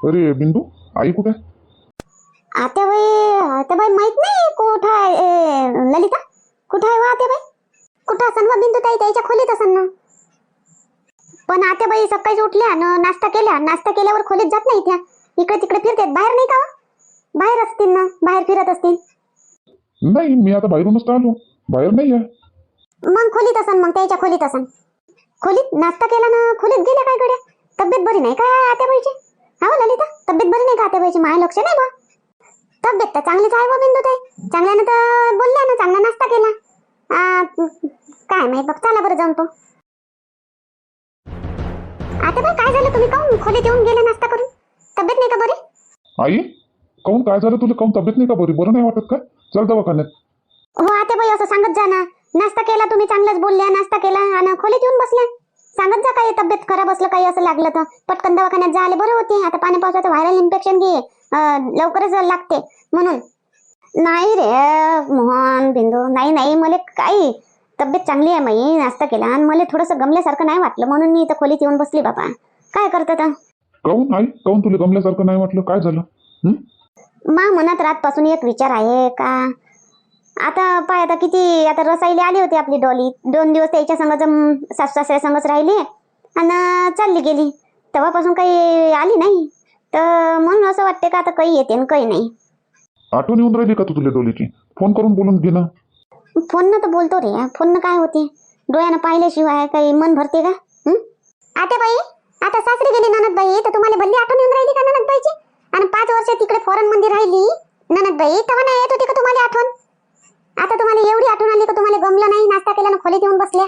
अरे बिंदू आई कुठे? आहे? आत्याबाई आत्याबाई माहीत नाही कुठं आहे ललिता? कुठं आहे वा आत्याबाई कुठं असन वा बिंदू ताई? त्याच्या खोलीत असन ना. पण आत्याबाई सकाळी उठल्या न नाश्ता केल्या नाश्ता केल्यावर खोलीत जात नाही त्या. इकडे तिकडे फिरतात. बाहेर नाही का वा? बाहेर असतील ना. बाहेर फिरत असतील. नाही मी आता बाहेरूनच आलो. बाहेर नाही आहे. मग खोलीत असन मग त्याच्या खोलीत असन. खोलीत नाश्ता केला ना खोलीत गेल्या काय गड्या? तब्येत बरी नाही काय आत्याबाईची हा हो ललिता तब्येत बरी नाही का आत्याबाईची माय लक्ष नाही बा. तब्येत तर चांगलीच आहे बा बिंदू ताई. चांगल्यानं तर बोलल्या ना चांगला नाश्ता केला. आ, काय माहीत बघ चला बरं जाऊन तो. आता बाई काय झालं तुम्ही काऊन खोलीत येऊन गेले नाश्ता करून? तब्येत नाही का बरी? आई काऊन काय झालं तुला? काऊन तब्येत नाही का बरी? बरं नाही वाटत का? चल दवाखान्यात. हो आता बाई असं सांगत जा ना. नाश्ता केला तुम्ही चांगलंच बोलल्या नाश्ता केला आणि खोलीत येऊन बसल्या. सांगत जा काही तब्येत खराब असलं काही असं लागलं तर. पटकन दवाखान्यात जायला बरं होते. आता पाणी पावसाचं व्हायरल इन्फेक्शन घे. लवकरच लागते म्हणून. नाही रे मोहन बिंदू. नाही नाही मला काही. तब्येत चांगली आहे माई नाश्ता केला. आणि मला थोडंसं गमल्यासारखं नाही वाटलं म्हणून मी इथं खोलीत येऊन बसली बाबा काय करत आता काऊन आई काऊन तुला गमल्यासारखं नाही वाटलं? काय झालं? मा मनात रातपासून एक विचार आहे का? आता पाय आता किती आता रसाईला आली होती आपली डॉली. दोन दिवस त्याच्या संगच अं, सासू सासऱ्या संगच राहिली आणि चालली गेली. तेव्हापासून काही आली नाही. तर म्हणून असं वाटते का आता काही येते काही नाही. आठवण येऊन राहिली का तू तुला डोलीची? फोन करून बोलून घे ना. फोन तर बोलतो रे. फोन काय होते? डोळ्यानं पाहिल्याशिवाय काही मन भरते का? आता बाई. आता सासरी गेली ननदबाई. तर तुम्हाला भल्ली आठवण येऊन राहिली का ननदबाईची? आणि पाच वर्ष तिकडे फॉरेन मध्ये राहिली ननदबाई. तेव्हा नाही येत होती का तुम्हाला आठवण? आता तुम्हाला एवढी आठवण आली का तुम्हाला गमलं नाही नाश्ता केला ना खोलीत येऊन बसल्या?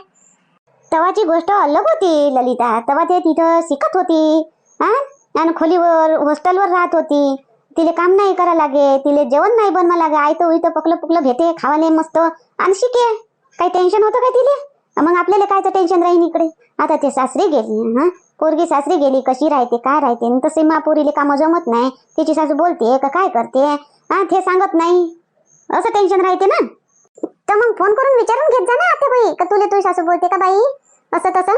तवाची गोष्ट अलग होती ललिता. तवा ते तिथं शिकत होती हा? आणि खोलीवर हॉस्टेलवर राहत होती. तिले काम नाही करा लागे तिले जेवण नाही बनवा लागे आयतं उयतं पकलं पुकलं भेटे खावाले मस्त. आणि शिके. काही टेन्शन होतं काय तिले? मग आपल्याला कायचं टेन्शन राहील इकडे? आता ते सासरी गेली हा? पोरगी सासरी गेली कशी राहते काय राहते? तसे मा मापोरीले कामं जमत नाही. तिची सासू बोलते का काय करते? हा ते सांगत नाही. असं टेन्शन राहते ना? तर मग फोन करून विचारून घेत जा ना आता बाई. का तुले तुझी सासू बोलते का बाई? असं तसं.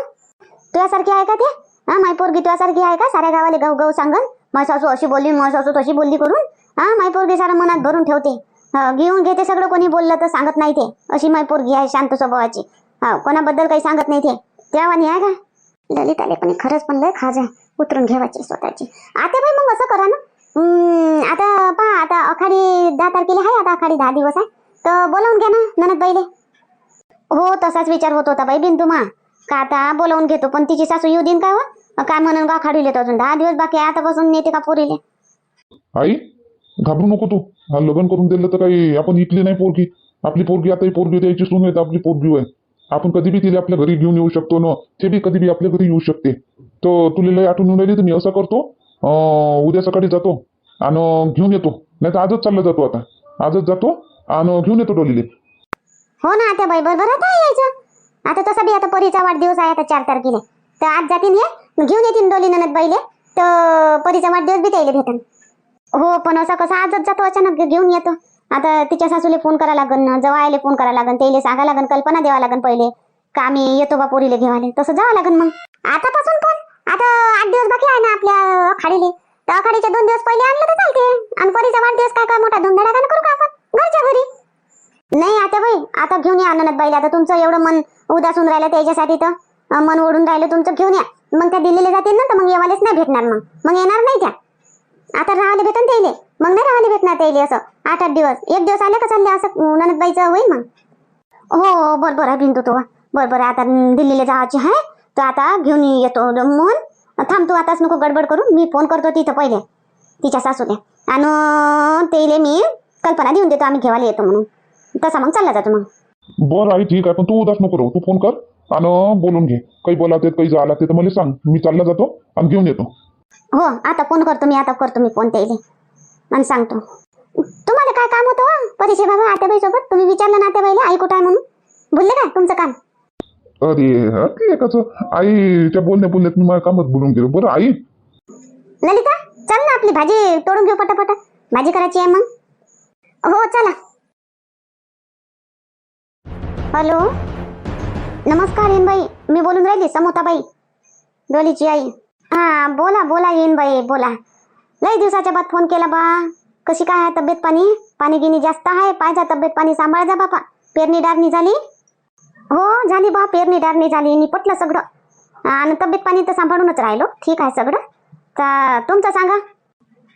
तुझ्यासारखी आहे का ते? हा माय पोरगी तुझ्यासारखी आहे का? साऱ्या गावाला गव गव सांगन. माझी सासू अशी बोलली माझी सासू तशी बोलली करून. हा माय पोरगी सारं मनात भरून ठेवते. घेऊन घेते सगळं. कोणी बोललं तर सांगत नाही ते. अशी माय पोरगी आहे शांत स्वभावाची. हा कोणाबद्दल काही सांगत नाही ते. त्यावानी आहे का? ललित आले पण खरंच पण लय खाज आहे. उतरून घ्यावायची स्वतःची. आता बाई मग असं करा ना. आता पहा आता आखाडी दहा तारखेला आहे आता आखाडी दहा दिवस आहे. तर बोलावून घ्या ना ननदबाईले हो तसाच विचार होत होता बाई बिंदू मा. का आता बोलावून घेतो पण तिची सासू येऊ देईन काय हो? काय म्हणून का खाडू येतो अजून? दहा दिवस बाकी आहे आतापासून नेते का पोरीले? आई घाबरू नको तू. हा लग्न करून दिलं तर काही आपण इकली नाही पोरगी. आपली पोरगी आता ही पोरगी द्यायची सून आहे तर आपली पोरगी आहे आपण कधी बी तिला आपल्या घरी घेऊन येऊ शकतो ना ते बी कधी बी आपल्या घरी येऊ शकते. तर तुला लय आठवण येऊन राहिली तर मी असं करतो. अं, उद्या सकाळी जातो. आणि घेऊन येतो. नाही तर आजच चालला जातो आता. आजच जातो. आणि घेऊन येतो डोलीले. हो ना आता बाई बरोबर आता यायचं. आता तसा बी आता परीचा वाढदिवस आहे आता चार तारखेला. तर आज जातील हे घेऊन येतील डोली ननद बाईले. तर परीचा वाढदिवस बी त्याला भेटन. हो पण असं कसं आजच जातो अचानक घेऊन येतो. आता तिच्या सासूले फोन करा लागन ना फोन करा लागन त्याला सांगा लागन कल्पना द्यावा लागन पहिले. का आम्ही येतो बा पोरीले घेवाले. तसं जावं लागन मग. आतापासून पण? आता आठ दिवस बाकी आहे ना आपल्या अखाडीले. तर अखाडीचे दोन दिवस पहिले आणलं तर चालते. आणि परीचा वाढदिवस काय काय मोठा धुमधडाकानं करू का आपण? घरच्या घरी? नाही आता बाई आता घेऊन या आनंद बाईला. आता तुमचं एवढं मन उदासून राहिलं त्याच्यासाठी तर. मन ओढून राहिलं तुमचं घेऊन या. मग त्या दिल्लीला जातील ना तर मग येवालेच नाही भेटणार मग. मग येणार नाही त्या. आता राहायला भेटन त्याले. मग नाही राहायला भेटणार त्याले असं. आठ आठ दिवस. एक दिवस आले का चालले असं? ननदबाईचं होईल मग. हो, हो बरोबर आहे बिंदू तो बरोबर आता दिल्लीला जायची आहे तर आता घेऊन येतो. मोहन थांब तू आताच नको गडबड करून मी फोन करतो तिथं पहिले. तिच्या सासूने आणि त्याला मी कल्पना देऊन देतो आम्ही घेवायला येतो म्हणून. तसा मग चालला जातो मग. बरं आई ठीक आहे. पण तू उदास नको राहू. तू फोन कर आणि बोलून घे. काही बोलावते काही झाला ते तर मला सांग. मी चालला जातो आणि घेऊन येतो. हो आता फोन करतो मी आता करतो मी फोन त्याइले आणि सांगतो. तुम्हाला काय काम होतं हो? परिचय बाबा आत्याबाई सोबत तुम्ही विचारलं ना आत्याबाईला आई कुठं आहे म्हणून? बोलले का तुमचं काम? अरे ते एकाच. आईच्या बोलण्या बोलण्यात मी माझ्या कामात बोलून गेलो. बरं आई? ललिता चल ना आपली भाजी तोडून घेऊ पटापट. भाजी करायची आहे मग. हो चला. हॅलो? नमस्कार येनबाई मी बोलून राहिली समोताबाई. डोलीची आई. हा बोला बोला येनबाई बोला. लई दिवसाच्या बाद फोन केला बा. कशी काय आहे तब्येत पाणी? पाणी गिनी जास्त आहे पाहिजे तब्येत पाणी सांभाळ जा बापा. पेरणी डारणी झाली? हो झाली बा पेरणी डारणी झाली निपटलं सगळं. आणि तब्येत पाणी तर सांभाळूनच राहिलो. ठीक आहे सगळं. तर तुमचं सांगा.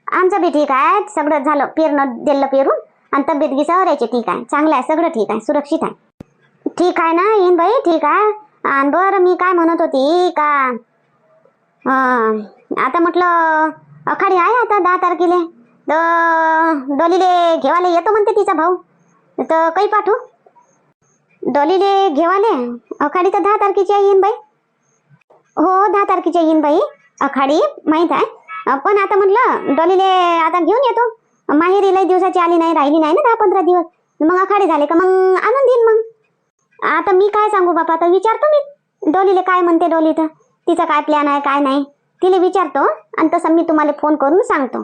आमचं बी ठीक आहे सगळं झालं पेरणं दिलं पेरून. आणि तब्येत गिसावर सवरायची ठीक आहे. चांगलं आहे सगळं ठीक आहे सुरक्षित आहे. ठीक आहे ना येईन बाई ठीक आहे. आणि बरं मी काय म्हणत होती का आता म्हटलं अखाडी आहे आता दहा तारखेला. तर डोलीले घेवाले येतो म्हणते तिचा भाऊ. तर काही पाठवू? डोलीले घेवाले? अखाडी तर दहा तारखेची आहे येईन बाई. हो दहा तारखेची येईन बाई. अखाडी माहीत आहे. पण आता म्हटलं डोलीले आता घेऊन येतो. माहेरी लय दिवसाची आली नाही राहिली नाही ना दहा पंधरा दिवस. मग आखाडे झाले का मग आणून देईन मग. आता मी काय सांगू बापा आता विचारतो मी. डोलीले काय म्हणते डोली तर? तिचा काय प्लॅन आहे काय नाही. तिला विचारतो आणि तसं मी तुम्हाला फोन करून सांगतो.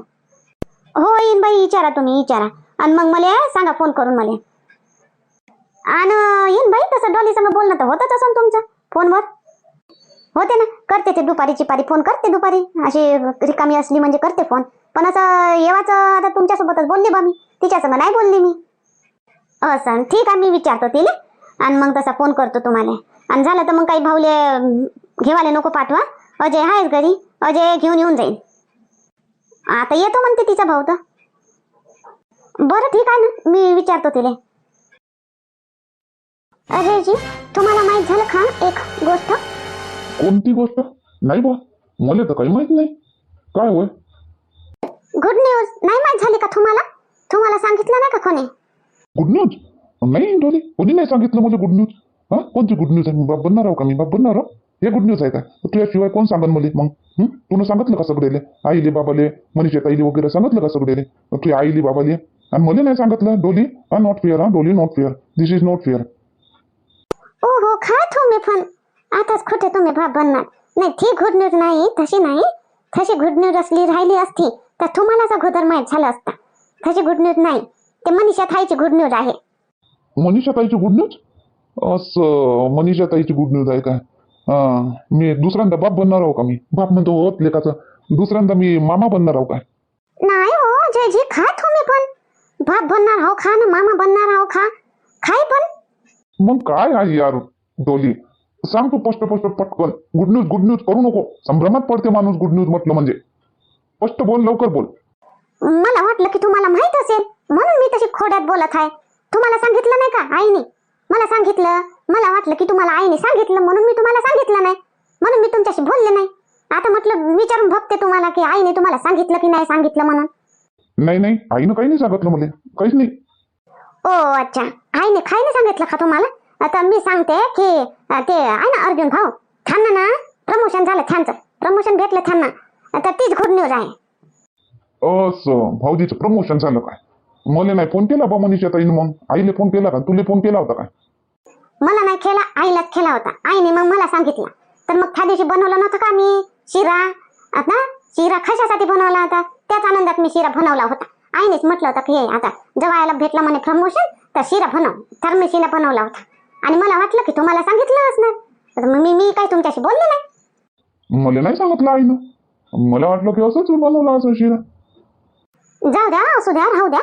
हो येईन बाई विचारा तुम्ही विचारा आणि मग मला सांगा फोन करून मला. आणि येईन बाई तसं डोली संग बोलणं तर होतच असं तुमचं फोनवर. होते ना करते ते दुपारी चिपारी फोन करते दुपारी. अशी रिकामी असली म्हणजे करते फोन पण असं येवाच आता तुमच्यासोबतच बोलली बा मी. तिच्या मग नाही बोलली मी. असं ठीक आहे मी विचारतो तिले. आणि मग तसा फोन करतो तुम्हाला. आणि झालं तर मग काही भाऊले घेवाले नको पाठवा. अजय आहेच घरी. अजय घेऊन येऊन जाईल. आता येतो म्हणते तिचा भाऊ तर. बरं ठीक आहे ना. मी विचारतो तिला. अजयजी तुम्हाला माहीत झालं का एक गोष्ट? कोणती गोष्ट? नाही बा. मला तर काही माहीत नाही. काय होय? गुड न्यूज नाही माहीत झाली का तुम्हाला? तुम्हाला सांगितलं नाही का कोणी? गुड न्यूज नाही डोली. कोणी नाही सांगितलं मला गुड न्यूज हा? कोणती गुड न्यूज आहे? मी बाप बनणार आहो का? मी बाप बनणार आहो? हे गुड न्यूज आहे का? तुझ्याशिवाय कोण सांगन मला? मग? तुला सांगितलं का सगळेले? आईले बाबाले मनीषा ताईले वगैरे सांगितलं का सगळेले? तुझ्या आईले बाबाले? आणि मला नाही सांगितलं? डोली? हा नॉट फेअर हा? Dolly not fair this is not fair ओ हो खा तुम्ही पण? आताच खोटे तुम्ही बाप बनणार? नाही ती गुड न्यूज नाही तशी नाही. तशी गुड न्यूज असली राहिली असती. तर तुम्हालाच अगोदर माहीत झालं असतं. तशी गुड न्यूज नाही. ते मनीषा थाईची गुड न्यूज आहे. मनीषा ताईची गुड न्यूज असं मनीषा ताईची गुड न्यूज आहे काय? अं, मी दुसऱ्यांदा बाप बनणार आहो का मी? बाप म्हणतो होत लेखाचं दुसऱ्यांदा मी मामा बनणार आहो काय? नाही हो जयजी खा तुम्ही पण. बाप बनणार हो खा ना मामा बनणार हो खा. खाय पण. मग काय आहे यार डोली? सांग तू स्पष्ट स्पष्ट पटकन. गुड न्यूज गुड न्यूज करू नको. संभ्रमात पडते माणूस गुड न्यूज म्हटलं म्हणजे. स्पष्ट बोल लवकर बोल. मला वाटलं की तुम्हाला माहीत असेल. म्हणून मी तशी खोड्यात बोलत आहे. तुम्हाला सांगितलं नाही का आईने? मला सांगितलं. मला वाटलं की तुम्हाला आईने सांगितलं म्हणून मी तुम्हाला सांगितलं नाही. म्हणून मी तुमच्याशी बोलले नाही. आता म्हटलं विचारून बघते तुम्हाला की आईने तुम्हाला सांगितलं की नाही सांगितलं म्हणून. नाही नाही आईनं काही नाही सांगितलं मला. काहीच नाही. ओ अच्छा. आईने काय नाही सांगितलं का तुम्हाला? आता मी सांगते की अं, ते आहे ना अर्जुन भाऊ? थांब ना प्रमोशन झालं छानचं प्रमोशन भेटलं थांब ना. आता तीच गुड न्यूज आहे. असं भाऊजीचं प्रमोशन झालं काय? मला नाही फोन केला बा मनीषा ताईनं मग. आईले फोन केला का? तुले फोन केला होता काय? मला नाही खेळा आईलाच खेळा होता. आईने मग मला सांगितलं. तर मग त्या दिवशी बनवलं नव्हतं का मी? शिरा. आता शिरा कशासाठी बनवला होता? त्याच आनंदात मी शिरा बनवला होता. आईनेच म्हटलं होतं की हे आता जेव्हा आईला भेटला म्हणे प्रमोशन तर शिरा बनव. तर मी शिरा बनवला होता. आणि मला वाटलं की तुम्हाला सांगितलं असणार तर मग मी मी काही तुमच्याशी बोलले नाही. मला नाही सांगितलं आईनं. मला वाटलं की असंच बनवलं असं शिरा जाऊ द्या असू द्या राहू द्या.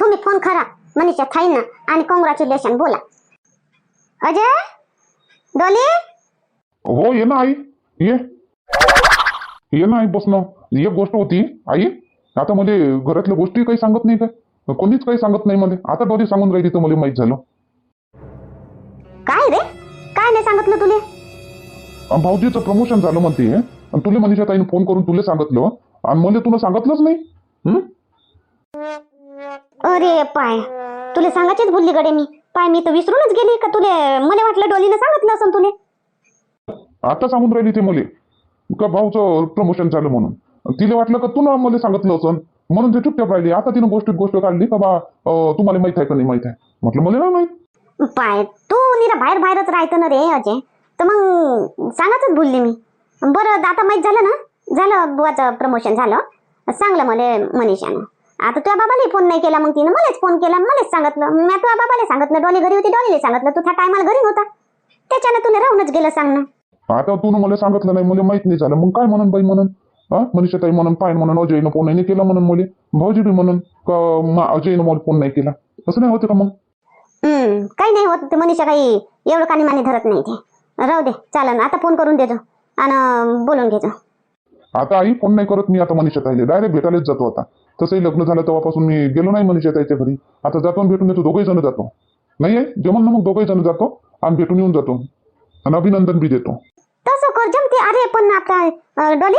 तुम्ही फोन करा मनीषा थाईनं आणि कॉंग्रॅच्युलेशन बोला. अजय? डोली? हो ये ना आई ये. ये ना आई बसणं एक गोष्ट होती आई आता मला घरातल्या गोष्टी काही सांगत नाही काय? कोणीच काही सांगत नाही मला. आता डोली सांगून राहिली तर मला माहीत झालं. काय रे? काय नाही सांगितलं तुले? भाऊजीचं प्रमोशन झालं म्हणते. आणि तुला मनीषा ताईनं फोन करून तुला सांगितलं. आणि मला तुला सांगितलंच नाही. हं? अरे पाय. तुला सांगायचीच भुलली गडे मी. पाय मी तर विसरूनच गेली का तुले? मला वाटलं डोलीनं सांगितलं असं तुले. आता सांगून राहिली ते मला. का भाऊचं प्रमोशन झालं म्हणून. तिला वाटलं का तू ना मला सांगितलं असं? म्हणून ते चुपचाप राहिली. आता तिनं गोष्टीत गोष्ट काढली का बा अं, तुम्हाला माहीत आहे का नाही माहीत आहे? म्हटलं मला नाही माहीत. पाय तू निरा बाहेर बाहेरच राहतं ना रे अजय. तर मग सांगायचंच भुलली मी. बरं आता माहीत झालं ना? झालं बुवाचं प्रमोशन झालं. सांगलं मला मनीषानं. आता तुझ्या बाबाला फोन नाही केला मग तिनं. मलाच फोन केला मलाच सांगितलं. मी तुझ्या बाबाला सांगितलं डॉली घरी होती डॉलीला सांगितलं. तू त्या टायमाला घरी नव्हता. त्याच्यानं तुला राहूनच गेलं सांगणं. आता तू मला सांगितलं नाही मला माहीत नाही झालं. मग काय म्हणून बाई म्हणून? हा? मनीषा ताई म्हणून पाय म्हणून अजयनं फोन नाही केला म्हणून मुले. भाऊजी बी म्हणून अजयनं मला फोन नाही केला. असं नाही होते का मग? काही नाही होत. ते मनीषा काही एवढं कानी मानी धरत नाही ते. राहू दे चालन आता फोन करून देतो आणि बोलून घेतो. आता आई फोन नाही करत मी आता मनीषा ताईले. डायरेक्ट भेटायलाच जातो आता. तसंही लग्न झालं तेव्हापासून मी गेलो नाही मनीषा ताईच्या घरी. आता जातो आणि भेटून येतो दोघही जण जातो. नाही आहे? जेवण ना मग दोघही जण जातो आणि भेटून येऊन जातो. आणि अभिनंदन बी देतो. तसं कर जमते. अरे पण आता अं, डोली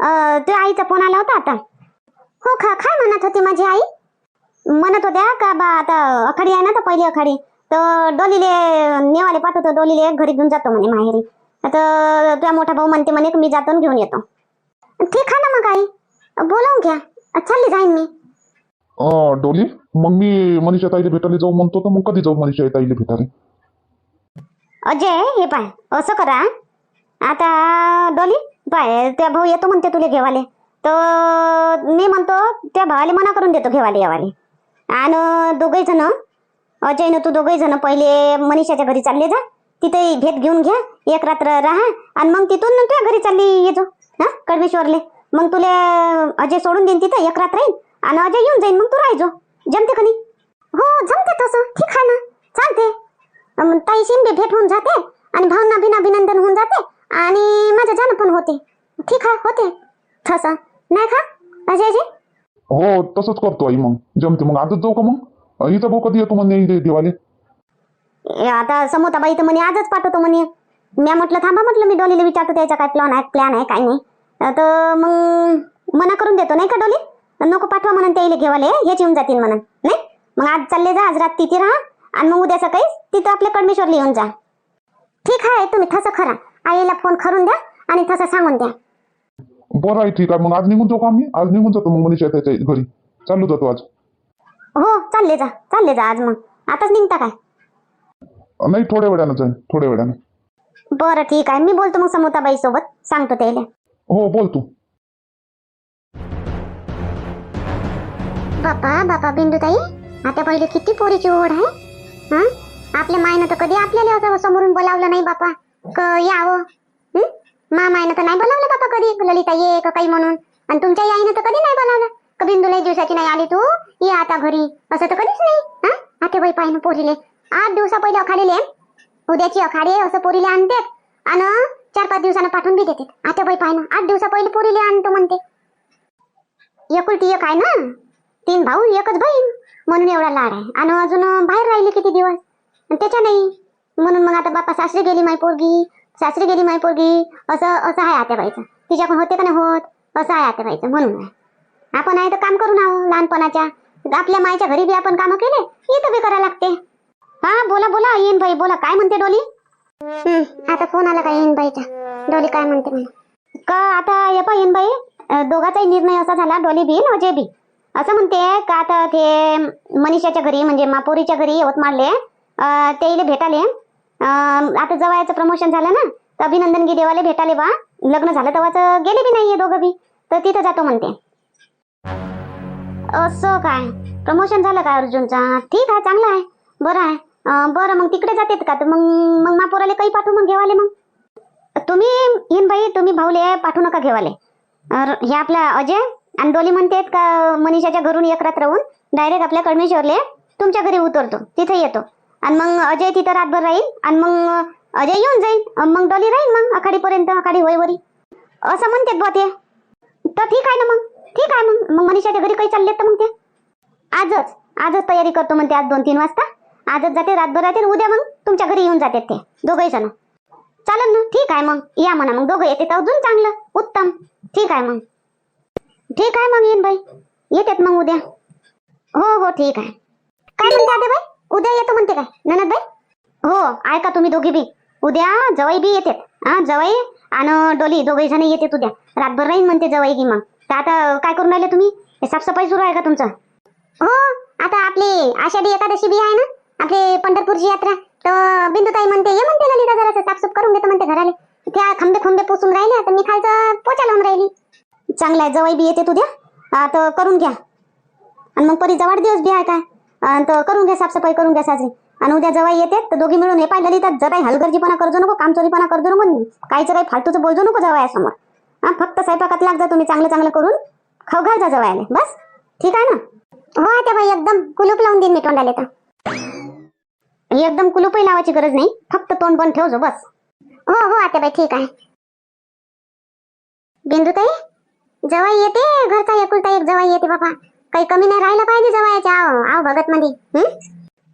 अं, तुझ्या आईचा फोन आला होता आता. हो खा काय म्हणत होती माझी आई. म्हणत होत्या का बा आता अखाडी आहे ना तर पहिली अखाडी. तर डोलीले नेवाले पाठवतो. डोलीले घरी घेऊन जातो म्हणे माहेरी. तर तुझा मोठा भाऊ म्हणते म्हणे मी जातो घेऊन येतो. ठीक आहे ना मग आई. बोलावून घ्या. चालली जाईन मी. डोली मग मी मनीषा ताईला भेटायला जाऊ म्हणतो तर मग कधी जाऊ मनीषा ताईला भेटायला? अजय हे पाय. असं करा. आता डोली पाय त्या भाऊ येतो म्हणते तुले घेवाले. तर मी म्हणतो त्या भावाले मना करून देतो घेवाले येवाले आणि दोघही जण अजयनं तू दोघही जण पहिले मनीषाच्या घरी चालले जा. तिथे भेट घेऊन घ्या. एक रात्र राहा आणि मग तिथून तुझ्या घरी चालली येतो हा कडमेश्वरले मग तुला अजय सोडून देईन तिथं. एक रात्र येईन आणि अजय येऊन जाईन. मग तू राहायचो जमते का नाही? हो जमते तसं. ठीक आहे ना. चालते. अं, ताईशी बी भेट होऊन जाते आणि भावना बिना अभिनंदन होऊन जाते आणि माझं जाणं पण होते. ठीक आहे होते. तसं नाही का अजयजी? हो तसंच करतो आई मग. जमते मग. आजच जाऊ का मग? हिचा भाऊ कधी येतो म्हणे इथे देवाले. आता समोताबाई तर म्हणे आजच पाठवतो म्हणे. मी म्हटलं थांबा म्हटलं मी डोलीला विचारतो त्याचा काय प्लॅन आहे प्लॅन आहे काय नाही. तर मग मना करून देतो नाही का डोली? नको पाठवा म्हणून त्याला घेवाले हेच येऊन जातील म्हणून नाही? मग आज चालले जा आज रात तिथे राहा. आणि मग उद्या सकाळी तिथं आपल्या कडमेश्वरला येऊन जा. ठीक आहे तुम्ही तसं खरा आईला फोन करून द्या आणि तसं सांगून द्या. बरं आहे ठीक आहे. मग आज निघून जाऊ का आम्ही? आज निघून जातो मग मनीषा ताईच्या घरी. चालू जातो आज. हो चालले जा चालले जा आज मग. आताच निघता काय? नाही थोड्या वेळानं जाईन थोड्या वेळानं. बरं ठीक आहे. मी बोलतो मग समोताबाई सोबत सांगतो त्याला. हो बोल तू बापा बापा बिंदुताई आता पहिले किती पोरीची ओढ आहे? हा? आपल्या मायनं तर कधी आपल्याला असं समोरून बोलावलं नाही बापा. क यावं हं? मा मायनं तर नाही बोलावलं बापा कधी? ललिता ये का काही म्हणून. आणि तुमच्या आईनं तर कधी नाही बोलावलं? का बिंदुला दिवसाची नाही आली तू. ये आता घरी. असं तर कधीच नाही. हा? आता बाई पाहिनं पोरीले. आठ दिवसा पहिले अखाडीले. उद्याची अखाडे असं पोरीले आणते आणि चार पाच दिवसानं पाठवून बी देते आता बाई पाहिनं. आठ दिवसा पहिले पोरीले आणतो म्हणते. एकुलती एक आहे ना? तीन भाऊ एकच बहीण. म्हणून एवढा लाड आहे. आणि अजून बाहेर राहिली किती दिवस? आणि त्याच्या नाही. म्हणून मग आता बापा सासरी गेली माय पोरगी. सासरी गेली माय पोरगी. असं असं आहे आत्याबाईचं तिच्याकडून होते का नाही होत? असं आहे आत्याबाईचं म्हणून आहे. आपण आहे तर काम करून आहो लहानपणाच्या. आपल्या मायच्या घरी बी आपण कामं केले इथं बी करा लागते. हा बोला बोला येईन बाई बोला काय म्हणते डोली? आता फोन आला का येईन बाईचा डोली काय म्हणते म्हणे का आता ये पा येईन बाई दोघाचाही निर्णय असा झाला डोली बी आणि अजय बी. असं म्हणते का आता ते मनीषाच्या घरी म्हणजे मापोरीच्या घरी यवतमाळले ते इले भेटाले. आता जवळचं प्रमोशन झालं ना तर अभिनंदन गी देवाले भेटाले बा. लग्न झालं तेव्हाच गेले बी नाहीये दोघं बी. तर तिथं जातो म्हणते. असं काय? प्रमोशन झालं काय अर्जुनचा? ठीक आहे चांगलं आहे. बरं आहे. बरं मग तिकडे जातेत का? तर मग मग मापोराले काही पाठवू मग घेवाले मग? तुम्ही येईन बाई तुम्ही भाऊले पाठवू नका घेवाले. अर, हे आपला अजय आणि डोली म्हणतेत का मनीषाच्या घरून एक रात राहून डायरेक्ट आपल्या कडमेश्वरले तुमच्या घरी उतरतो. तिथे येतो. आणि मग अजय तिथं रातभर राहील आणि मग अजय येऊन जाईल. मग डोली राहील मग आखाडीपर्यंत आखाडी होईवरी असं म्हणतेत बा ते. तर ठीक आहे ना मग. ठीक आहे मग मग मनीषाच्या घरी काही चाललेत तर मग ते? आजच आजच तयारी करतो म्हणते आज दोन तीन वाजता. आजच जाते रातभर राहते उद्या मग तुमच्या घरी येऊन जाते ते दोघही जण. चालेल ना? ठीक आहे मग या म्हणा मग दोघं येते तर अजून चांगलं उत्तम. ठीक आहे मग. ठीक आहे मग येईन बाई. येतात मग उद्या. हो हो ठीक आहे. काय म्हणते आता बाई? उद्या येतो म्हणते काय? ननद बाई? हो ऐका तुम्ही दोघी बी. उद्या जवाई बी येतात. हा जवाई आणि डोली दोघे जण येतात उद्या. रातभर राहीन म्हणते जवाई की मग. तर आता काय करून राहिले तुम्ही? साफसफाई सुरू आहे का तुमचं? हो आता आपली आषाढी एकादशी बी आहे ना? आपली पंढरपूरची यात्रा. तर बिंदुताई म्हणते ये म्हणते ललिता जरा साफसूफ करून घेतो म्हणते घराले. त्या खंबे खंबे पुसून राहिले तर मी खालचं पोचा लावून राहिली. चांगलं आहे जवाई बी येते तुझ्या. तर करून घ्या. आणि मग परी जवळ दिवस बी आहे काय तर करून घ्या साफसफाई करून घ्या साजरी. आणि उद्या जवाई येते तर दोघी मिळून हे पाहिलं लिहितात जरा हलगर्जीपणा करजो नको कामचोरीपणा करजो नको काहीचं काही फालतूचं बोलजो नको जवाया समोर. हा फक्त स्वयंपाकात लाग जा तुम्ही चांगलं चांगलं करून खाऊ घाल जा जवळ बस? ठीक आहे ना? हो आता बाई एकदम कुलूप लावून देईन मी तोंडाले तर एकदम कुलूपही लावायची गरज नाही फक्त तोंड बंद ठेव जो बस. हो हो आता बाई ठीक आहे. बिंदुताई जवाई येते? घरचा एकुलता एक जवाई येते बाबा काही कमी नाही राहिलं पाहिजे जवायच्या आव आव भगत मध्ये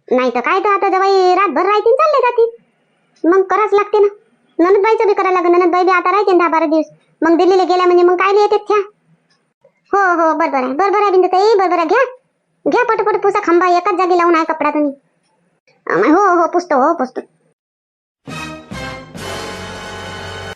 नाही तर काय तर आता जवाई रातभर राहतील चालले जातील मग करावंच लागते ना. ननदबाईचं बी करायला लागेल ननदबाई बी आता राहते दहा बारा दिवस. मग दिल्लीला गेला म्हणजे मग काय येतात त्या? हो हो बरोबर आहे. बरोबर आहे बिंदुताई बरोबर आहे. घ्या. घ्या पटपट पुसा खांबा एकाच जागी लावून आहे कपडा तुम्ही. हो हो पुसतो हो पुसतो.